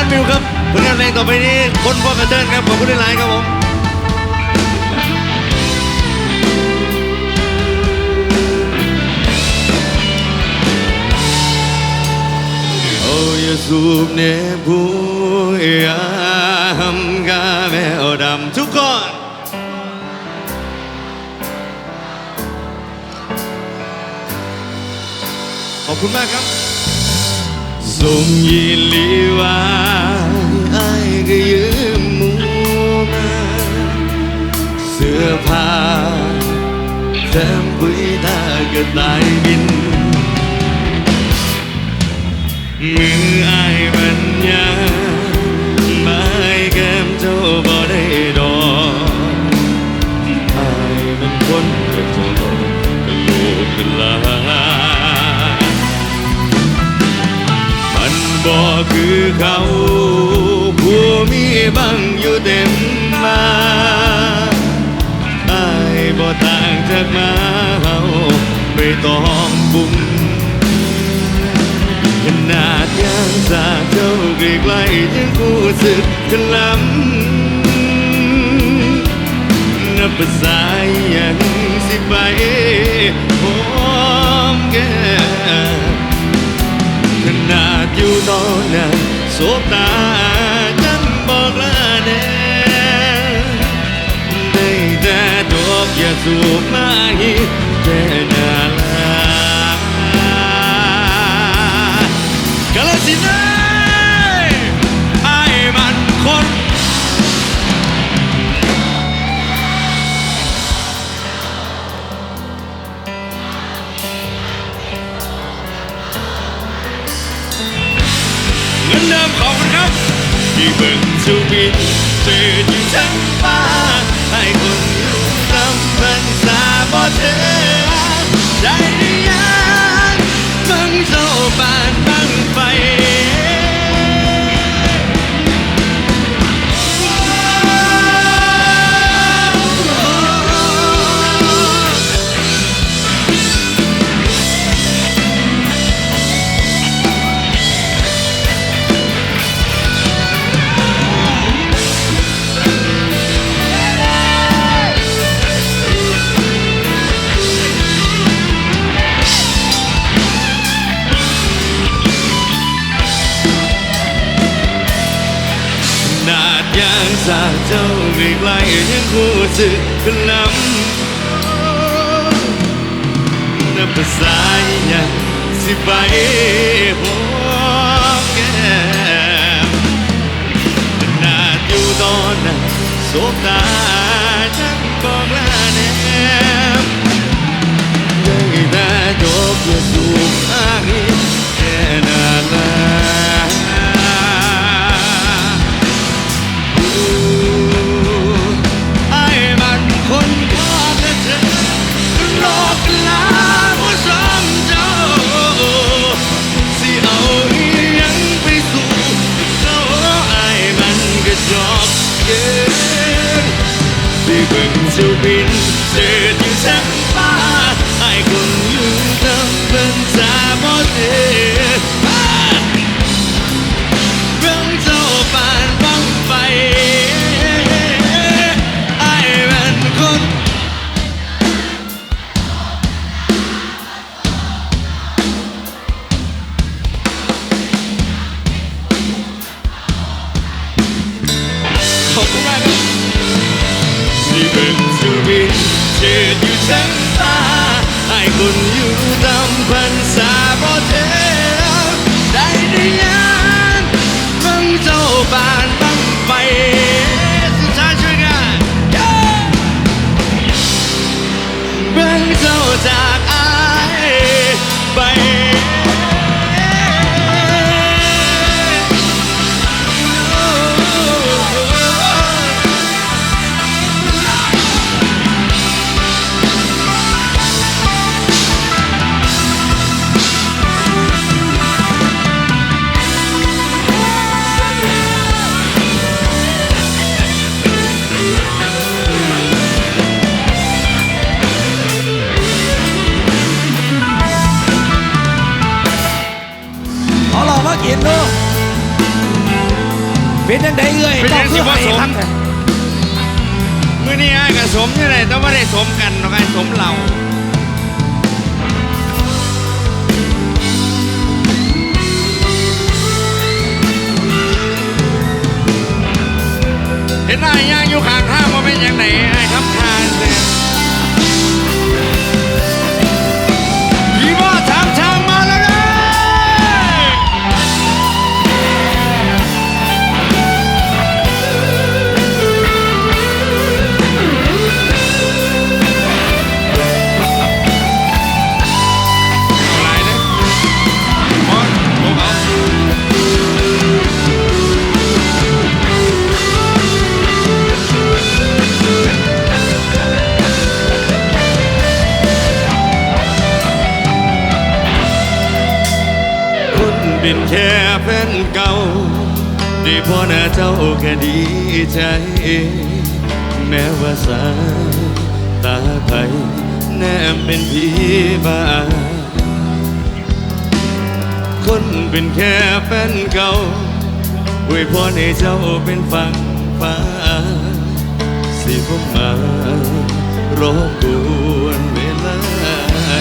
านวิวครับผลงานเพลงต่อไปนี้คนพ่อกระเจินครับขอบคุณหลายครับผมโอ้ยสูบเนผู้ยามกาแมวดำทุกคนขอบคุณมากครับ ส่งยินลีวาไอ้ายก็ยืมมูมาเสื้อผ้าแถมปุยตาก็ตายบินมือ บังอยู่เต็มมาอายบ่ต่างจากมาเฮาไม่ต้องบุ้มขนาดยางจาเจ้าใกล้ๆยังกูสึกขลำนับภาษาอย่างสิไปหอมแก้มขนาดอยู่ตอนนั้นสบตา อกอย่าสูบมาให้แค่นาลากาลสินธุ์เอ้ยไอ้มันคนเงินเดิมขอบคุณครับที่เบิ่งสุบินเตือนอยู่ทั้งฟ้า ษาบ่เธอได้ ๆยังคู่สึกพลัมนับภาษาอย่างสิไปหอม อกเกินที่เบิ่งเจ้ เเอาเรามากินดูเป็นยังไงเอ่ยเป็นยังสิบ่สมครับมื่อนี้ไอ้ายกับสมนี่แหละแต่ว่าได้สมกันเนาะไอ้สมเราเห็นไอ้ายย่างอยู่ข้างทางว่าเป็นยังไงไอ้ายทำทานเลย เป็นแค่แฟนเก่าได้พอหน้าเจ้าก็ดีใจ แม้ว่าสายตาไผแนมเป็นผีบ้า คนเป็นแค่แฟนเก่าอวยพรให้เจ้าเป็นฝั่งฟ้า สิผมมารบกวนเวลา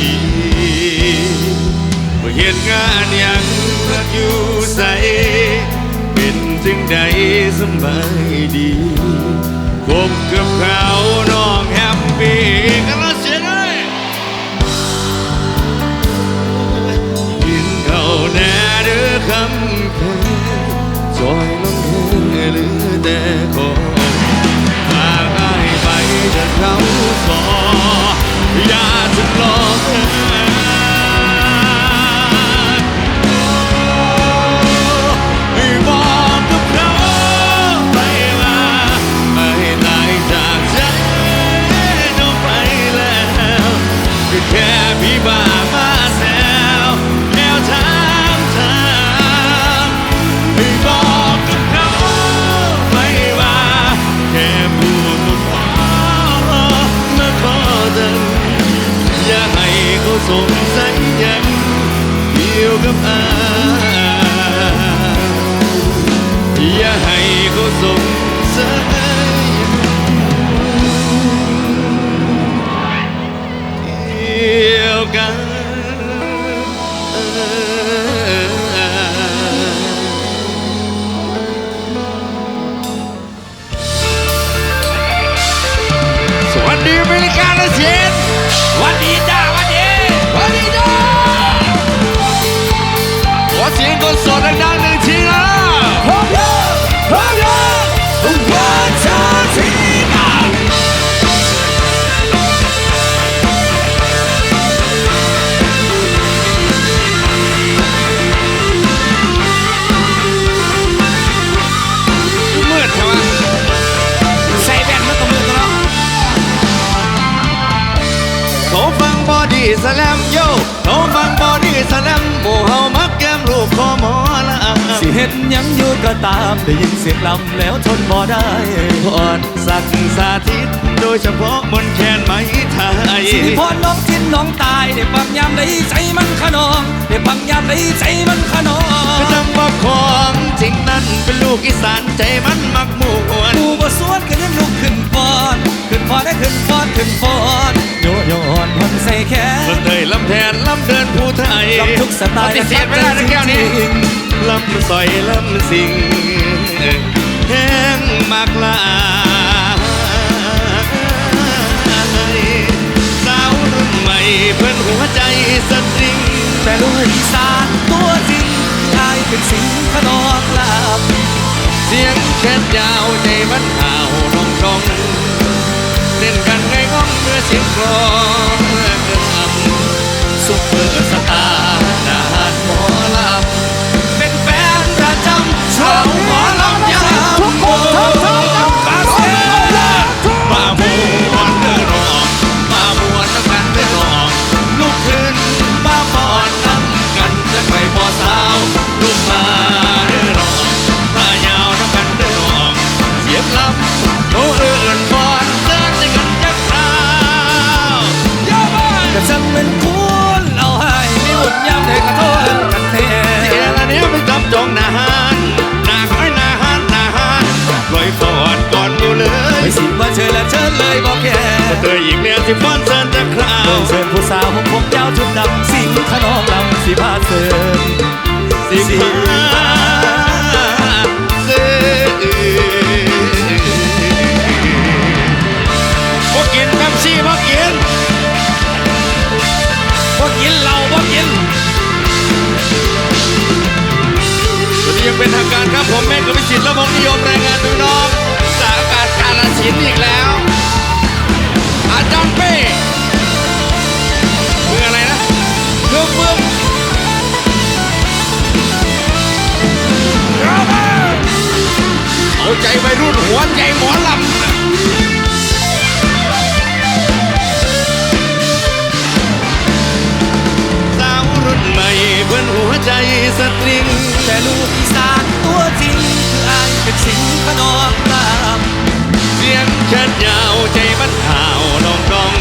อีกว่าเหตุงานอย่าง เลือกอยู่ใส เป็นจึงใดสบายดีคบกับเขาน้องแฮปปี้กันแล้วเสียเลยกินเขาแน่เด้อคำแค่จอยลงแค่เหลือแต่ของพาอ้ไปเดินเขาสออย่าจะหลอเธอ แอเม สแลมโยเขาฟังบอดี้สแลมหมู่เฮามักแก้มรูปคอหมอละสิเห็นหยังอยู่ก็ตาม ได้ยินเสียงลำแล้วทนบ่ได้พรสักสาธิต โดยเฉพาะมนต์แคนไหมไทยสิพรน้องทิ้นน้องตายได้ฟังยามใดใจมันขนองได้ฟังยามใดใจมันขนองก็จังบอกของจริงนั้นเป็นลูกอีสานใจมันมักมวนกูบ่สวนก็ยังลุกขึ้นฟอน ขึ้นฟอนได้ขึ้นฟอนขึ้นฟอน โยโยนคนใส่แขนลำเตยลำแทนลำเดินผู้ไทยลำทุกสไตล์ปฏิเสธไม่ได้นะแก้วนี้จริงลำสอยลำสิงแห้งมากลายสาวรุ่นใหม่เพื่อนหัวใจสตริง แต่ลูกอีสานตัวจริงกลายเป็นสิงขนองลาบเสียงแค่ยาวใจมันห่าวลองกองเล่นกันไงง้อง เมื่อเสียงกลองเมื่อับสุขเปอ เธออีกเนี่ยที่ฟ้อนเซินจะคราวเชิญผู้สาวผมผมยาวชุดดำสิงขนองลำสีพาเสริมสิพาเซินบ่กินแป๊บซี่บ่กินบ่กินเหล้าบ่กินสวัสดียังเป็นทางการครับผมแม่กวิสิทธิ์และผมนิยมรายงานดูน้องจากอาก ฉินอีกแล้วอาจารย์เป้มืออะไรนะเมืองเมืองเอาใจวัยรุ่นหัวใจหมอลำนะสาวรุ่นใหม่เพื่อนหัวใจสตริง แต่ลูกอีสานตัวจริงคืออายเป็นสิงขนอง สียงชัดยาวใจบันห่าวลองกอง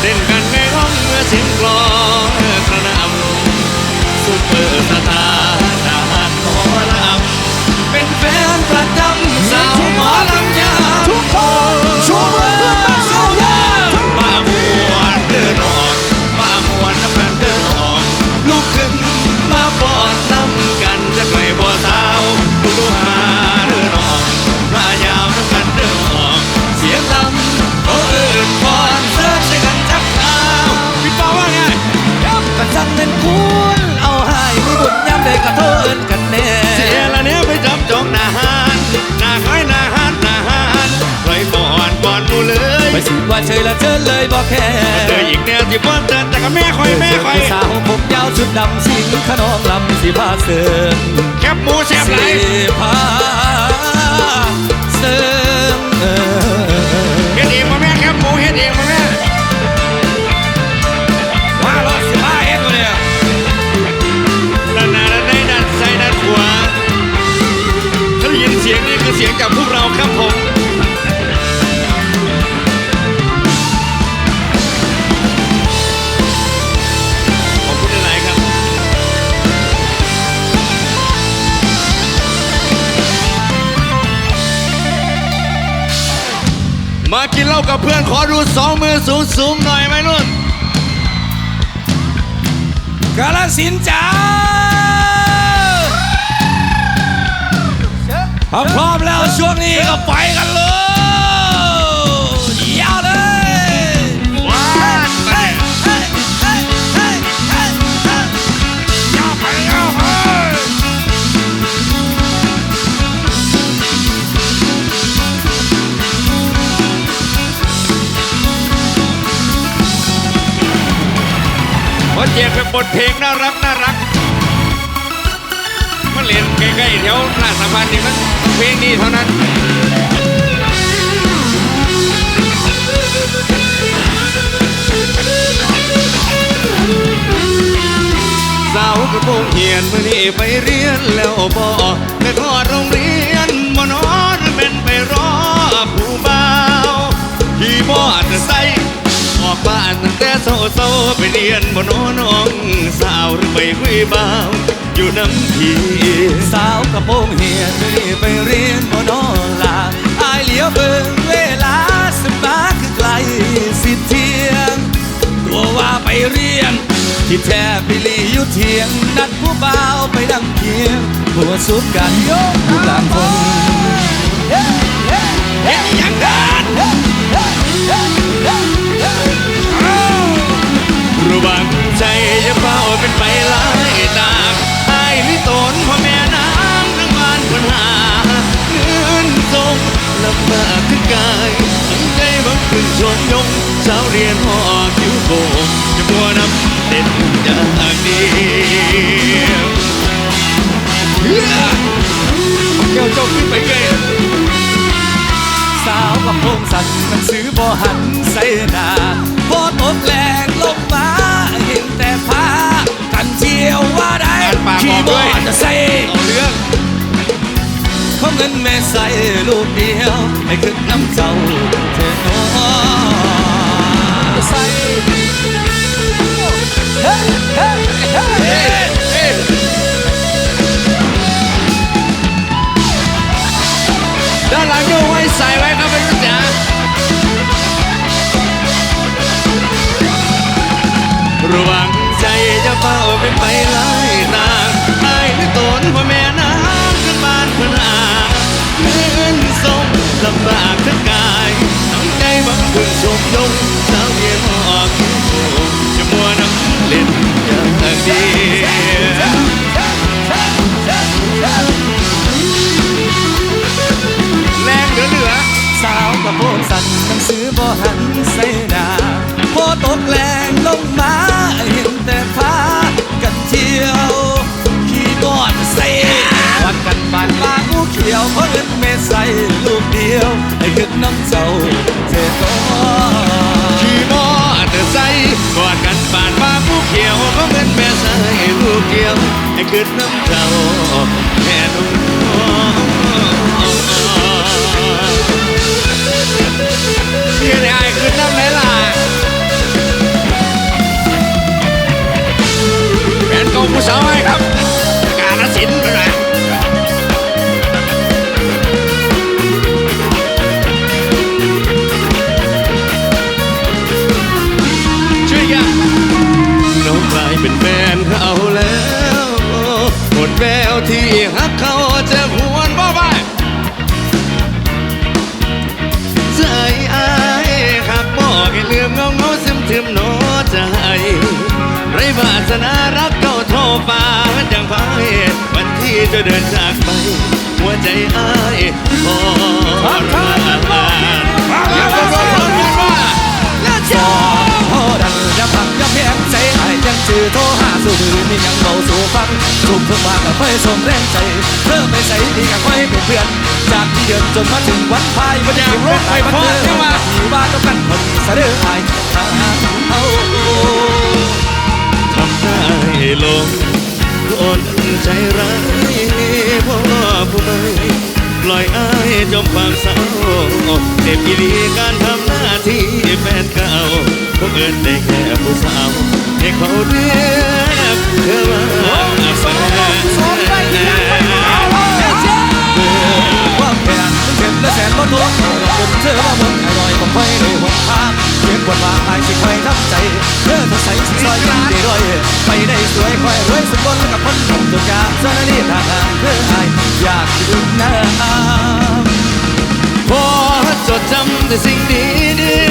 เต้นกันในห้องเมื่อเสียงกลองกระนำซุปเปอร์สตาร์ ว่าเชยละเชิญเลยบอกแค่เจออีกแนวที่เพิ่นเตือนแต่กับแม่คอยแม่คอยผู้สาวผมยาวชุดดำสิงขนองลำสีพาเสริมแคบหมูแซ่บไหลสีพา ขอดูสองมือสูงสูงๆหน่อยไหมนุ่นกาลสินธุ์จ้าถ้าพร้อมแล้วช่วงนี้ก็ไปกัน บทเพลงน่ารักน่ารักมาเล่นใกล้ๆแถวลาสะพานนี่มันเพลงนี้เท่านั้นสาวกระโปรงเหียนมื่อนี้ไปเรียนแล้วบ่ไปทอดโรงเรียนบ่นอนเป็นไปรอผู้บ่าวขี่บอดใส่อ อกบ้านตั้งแต่โซโซไปเรียนบ่นอนน้องสาวหรือไปคุยบ่าวอยู่น้ำพี่สาวกระโปรงเหียนนี่ไปเรียนบ่นอนลาอายเหลียวเบิ่งเวลาสมาคือไกลสิเที่ยงตัวว่าไปเรียนที่แท้ไปลีอยู่เทียง นัดผู้บ่าวไปดังเคียงหัวสุดกันอยู่กลางคนเฮ็ดหยังกัน รู้บางใจจะเฝ้าเป็นไปหลายตากไอ้ายลิตนพ่อแม่น้ำทั้งบ้านคนหาเงินทรงลำบากขึ้นกายทั้งใจบังขึ้นชมยงเช้าเรียนหอคิวโกงจะบัวนำเด็ดจากนี้เฮ้ยเจ้าเจ้าขึ้นไปไงสาวกระโปรงสั่นหนังสือบ่หัน ใส่หน้าพอตกแรงลงมาเห็นแต่ผ้ากันเที่ยวว่าได้อ่านปากขี่บอกบด้อวยจะใส่เอาเรื่องเขาเงินแม่ใส่ลูกเดียวให้ขึ้นน้ำเจ้าเธอน้อใส่เฮ้เฮ้เฮ้เอ๊ะเอ๊ะด้านหลังโยกไว้ใส่ไว้ครับเป็น ฝ้าเป็นไปหลายทางไอ้นึกตนพ่อแม่น้ำขึ้นบ้านเพื่อนอาเงินส่งลำบากทั้งกายทั้งใจบังคุณชมยงสาวเยี่ยมออกคิ้วจะมัวน้ำเล่นอย่างดีแรงเหลือเหลือสาวกับโพนสั่นหนังสือบ่หันใส่หน้าพอตกแรงลงมา เที่ยวขี่บอดใส่วัดกันบานปากกูเขียวเพราะเงินเมใส่ลูกเดียวให้ขึ้นน้ำเจ้าเจ้าขี่มอเตอร์ไซค์กอดกันผ่านมาผู้เขียวก็เหมือนแม่สายลูกเกียวให้ขึ้นน้ำเจ้า เป็นแฟนเขาแล้วหมดแววที่ฮักเขาจะหวนบ่ไปใจอายหักบอกให้ลืมเงาเงาซึมซึมโนใจไรวาสนารักเก่าโทรฟ้าดังไฟวันที่จะเดินจากไป หัวใจอายพอมาอย่าบอกว่าพร้อมกันว่า ไอ้ยังจือโทรหาสู่มือมียังเบาสู่ฟังทุกทุกว่ากับไฟส่งแรงใจ เธอไม่ใส่ดีกับไฟเป็นเพื่อน จากที่เดินจนมาถึงวันพายวันนี้รถไฟมันเดินมาที่บ้านต้องกันคนเสด็จไอ้ทางเอาทำได้ลงคนใจร้ายพ่อผู้ไม่ปล่อยอายจมความเศร้าเจ็บอีลีการทำหน้าที่แฟนเก่าพวกเอินได้แค่ผู้สาว ให้เขาเรียกเธอว่าแฟนความแค้นมันเข็มและแสนบ่ทุกผมเธอว่าหมดอร่อยผมไปในหกทางเพียงปวดว่าอายสิคอยทำใจเธอต้องใส่สิซอยกันได้ด้วยไปได้สวยคอยรวยสุดบนกับคนผมตัวกาสนารนีทางทางเพื่ออายอยากดื่มน้ำพอจดจำแต่สิ่งดี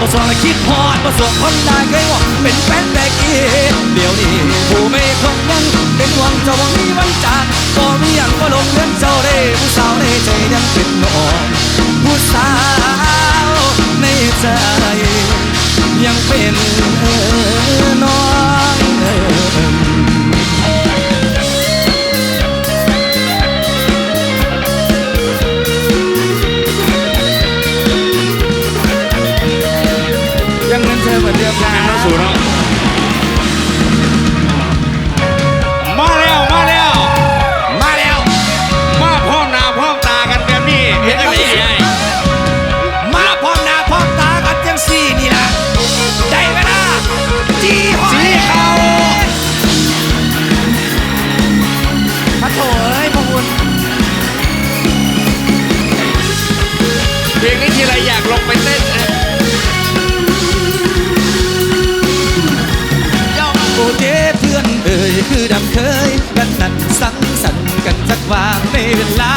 คิดพอดมาส่วงและคิดพอดมาส่วงคนได้เคยว่าเป็นแฟนแต่กี้เดี๋ยวนี้ผู้ไม่คงยังเป็นหวังเจ้าว่ามีวันจากก็มีอย่างก็ลงเงินเจ้าได้ผู้สาวในใจยังเป็นน้องผู้สาวในใจยังเป็น วางในเวลา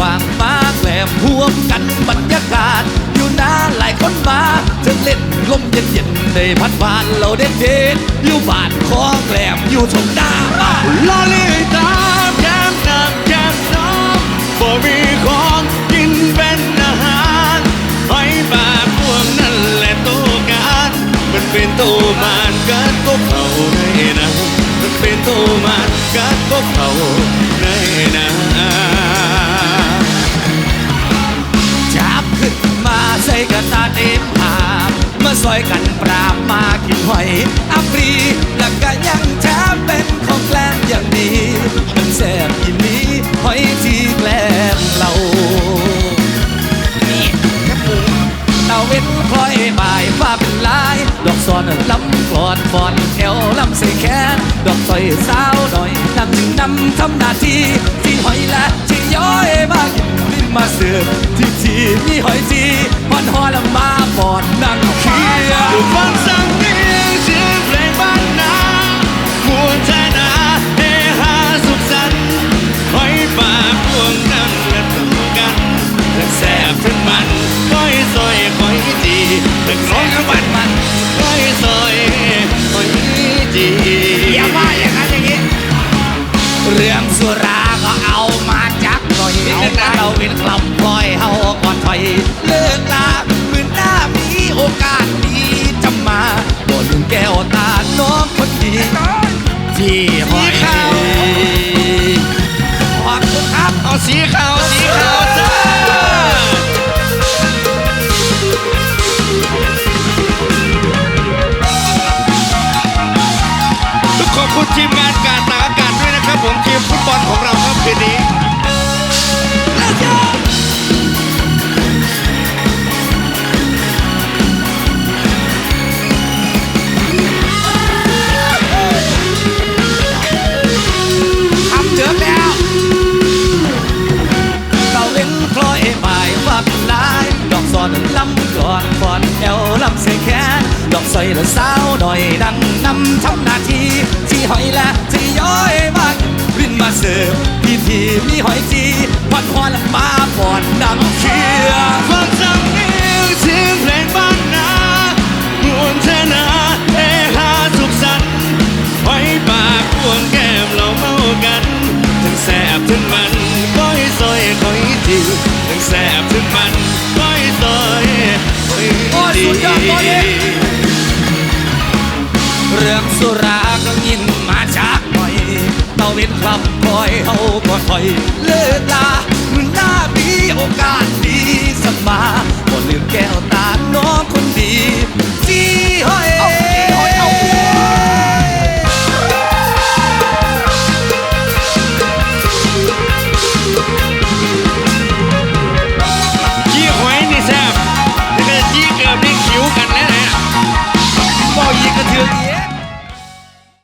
ว่างๆมาแกล้มห่วมกันบรรยากาศ อยู่นานหลายคนมาถึงเล่นลมเย็นๆในพัดบานเราเด็ดเด็ดอยู่บ้านคอแกล้มอยู่ชมหน้าบ้านลอลีตามแก้มน้ำแก้มน้องบ่มีของกินเป็นอาหารหอยปากพวกนั่นแหละตัวการ มันเป็นตัวมานกัดก็เขาในนะมัน เป็นโตมากัดกเขาในนาจับขึ้นมาใส่กระตาเต็มหามาซอยกันปราบมากินหอยอัฟรีแล้วก็ยังแถมเป็นของแกล้มอย่างดีมันแสบอินนี้หอยที่แกล้มเรานี่แค่หมูเตาเว้นคอยบ่ายฟ้าเป็นลาย สอนลำกลอนบอนเอวลำใส่แขนดอกสอยสาวหน่อยนำถึงนำทำหน้าที่ที่หอยและที่ย้อยมากลิ้นมาเสือที่ทีมีหอยทีพอนหอลำมาบอดนั่งเคียดูฟังสั่ง สวยหรือสาวหน่อยดังนำทำนาทีที่หอยและที่ย้อยบักรินมาเสิพี่ทีมีหอยจีพันหัวและมาปอนดังเชียร์ aí